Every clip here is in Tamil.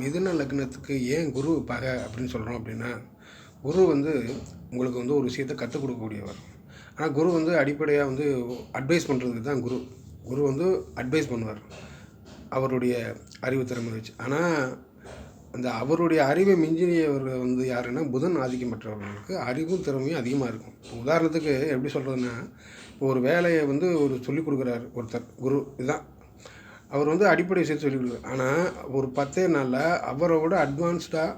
மிதுன லக்னத்துக்கு ஏன் குரு பகை அப்படின்னு சொல்கிறோம் அப்படின்னா குரு வந்து உங்களுக்கு வந்து ஒரு விஷயத்தை கற்றுக் கொடுக்கக்கூடியவர். ஆனால் குரு வந்து அடிப்படையாக வந்து அட்வைஸ் பண்ணுறதுக்கு தான் குரு. குரு வந்து அட்வைஸ் பண்ணுவார். அவருடைய அறிவு திறமை வச்சு. ஆனால் அந்த அவருடைய அறிவை மிஞ்சினியவர்கள் வந்து யாருன்னா புதன் ஆதிக்கம் பெற்றவர்களுக்கு அறிவும் திறமையும் அதிகமாக இருக்கும். உதாரணத்துக்கு எப்படி சொல்கிறதுன்னா ஒரு வேலையை வந்து ஒரு சொல்லிக் கொடுக்குறாரு ஒருத்தர் குரு. இதுதான். அவர் வந்து அடிப்படை விஷயத்தை சொல்லிக் கொடுக்குறாரு ஆனால் ஒரு பத்தே நாளில் அவரை விட அட்வான்ஸ்டாக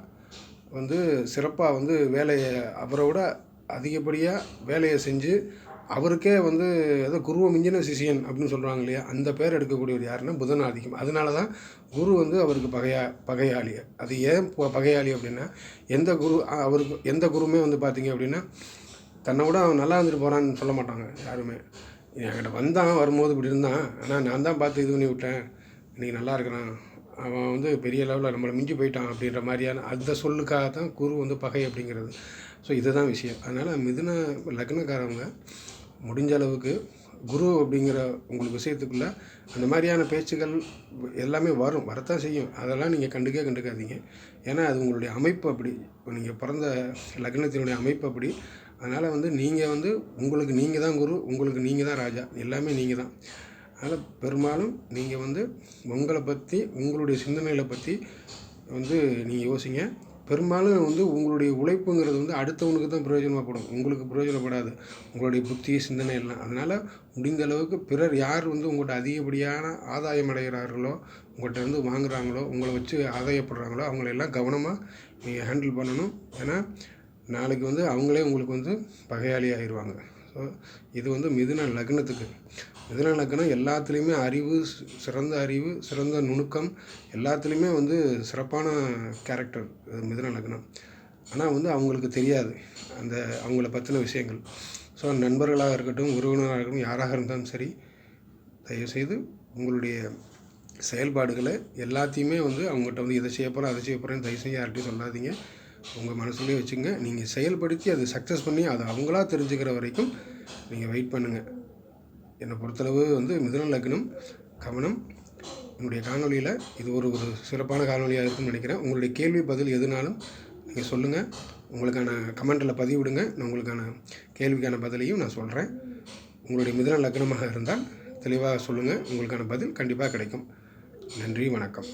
வந்து சிறப்பாக வந்து வேலையை அவரை விட அதிகப்படியாக வேலையை செஞ்சு அவருக்கே வந்து ஏதோ குருவை மிஞ்சின சிஷியன் அப்படின்னு சொல்கிறாங்க இல்லையா? அந்த பேர் எடுக்கக்கூடியவர் யாருன்னா புதன் ஆதிக்கம். அதனால தான் குரு வந்து அவருக்கு பகையா பகையாளி. அது ஏன் பகையாளி அப்படின்னா எந்த குரு அவருக்கு எந்த குருவுமே வந்து பார்த்தீங்க அப்படின்னா தன்னை விட அவன் நல்லா இருந்துட்டு போகிறான்னு சொல்ல மாட்டாங்க யாருமே. என்கிட்ட வந்தான் வரும்போது இப்படி இருந்தான். ஆனால் நான் தான் பார்த்து இது பண்ணி விட்டேன். இன்னைக்கு நல்லா இருக்கிறான். அவன் வந்து பெரிய லெவலில் நம்மளை மிஞ்சி போயிட்டான் அப்படின்ற மாதிரியான அந்த சொல்லுக்காக தான் குரு வந்து பகை அப்படிங்கிறது. ஸோ இதுதான் விஷயம். அதனால் மிதுன லக்னக்காரவங்க முடிஞ்ச அளவுக்கு குரு அப்படிங்கிற உங்களுக்கு விஷயத்துக்குள்ளே அந்த மாதிரியான பேச்சுகள் எல்லாமே வரும் வரத்தான் செய்யும். அதெல்லாம் நீங்கள் கண்டுக்கே கண்டுக்காதீங்க. ஏன்னா அது உங்களுடைய அமைப்பு அப்படி. இப்போ நீங்கள் பிறந்த லக்னத்தினுடைய அமைப்பு அப்படி. அதனால் வந்து நீங்கள் வந்து உங்களுக்கு நீங்கள் தான் குரு உங்களுக்கு நீங்கள் தான் ராஜா. எல்லாமே நீங்கள் தான். அதனால் பெரும்பாலும் நீங்கள் வந்து உங்களை பற்றி உங்களுடைய சிந்தனைகளை பற்றி வந்து நீங்கள் யோசிங்க. பெரும்பாலும் வந்து உங்களுடைய உழைப்புங்கிறது வந்து அடுத்தவனுக்கு தான் பிரயோஜனமாகப்படும் உங்களுக்கு பிரயோஜனப்படாது. உங்களுடைய புத்தி சிந்தனை எல்லாம். அதனால் முடிந்த அளவுக்கு பிறர் யார் வந்து உங்கள்கிட்ட அதிகப்படியான ஆதாயம் அடைகிறார்களோ உங்கள்கிட்ட இருந்து வாங்குறாங்களோ உங்களை வச்சு ஆதாயப்படுறாங்களோ அவங்களெல்லாம் கவனமாக நீங்கள் ஹேண்டில் பண்ணணும். ஏன்னா நாளைக்கு வந்து அவங்களே உங்களுக்கு வந்து பகையாளி ஆயிடுவாங்க ஸோ இது வந்து மிதுன லக்னத்துக்கு. மிதுன லக்னம் எல்லாத்துலேயுமே அறிவு சிறந்த அறிவு சிறந்த நுணுக்கம் எல்லாத்துலேயுமே வந்து சிறப்பான கேரக்டர் மிதுன லக்னம். ஆனால் வந்து அவங்களுக்கு தெரியாது அந்த அவங்கள பற்றின விஷயங்கள். ஸோ நண்பர்களாக இருக்கட்டும் உறவினராக இருக்கட்டும் யாராக இருந்தாலும் சரி தயவுசெய்து உங்களுடைய செயல்பாடுகளை எல்லாத்தையுமே வந்து அவங்ககிட்ட வந்து இதை செய்ய போகிறேன் அதை செய்ய போகிறேன்னு தயவு செய்ய யார்கிட்டையும் சொல்லாதீங்க. உங்கள் மனசுலேயே வச்சுங்க. நீங்கள் செயல்படுத்தி அதை சக்ஸஸ் பண்ணி அதை அவங்களா தெரிஞ்சுக்கிற வரைக்கும் நீங்கள் வெயிட் பண்ணுங்கள் என்னை பொறுத்தளவு வந்து மிதுன லக்னம் கவனம் என்னுடைய காணொலியில் இது ஒரு ஒரு சிறப்பான காணொலியாக இருக்கும்னு நினைக்கிறேன். உங்களுடைய கேள்வி பதில் எதுனாலும் நீங்கள் சொல்லுங்கள் உங்களுக்கான கமெண்ட்டில் பதிவிடுங்க. நான் உங்களுக்கான கேள்விக்கான பதிலையும் நான் சொல்கிறேன் உங்களுடைய மிதுன லக்னமாக இருந்தால் தெளிவாக சொல்லுங்கள் உங்களுக்கான பதில் கண்டிப்பாக கிடைக்கும். நன்றி வணக்கம்.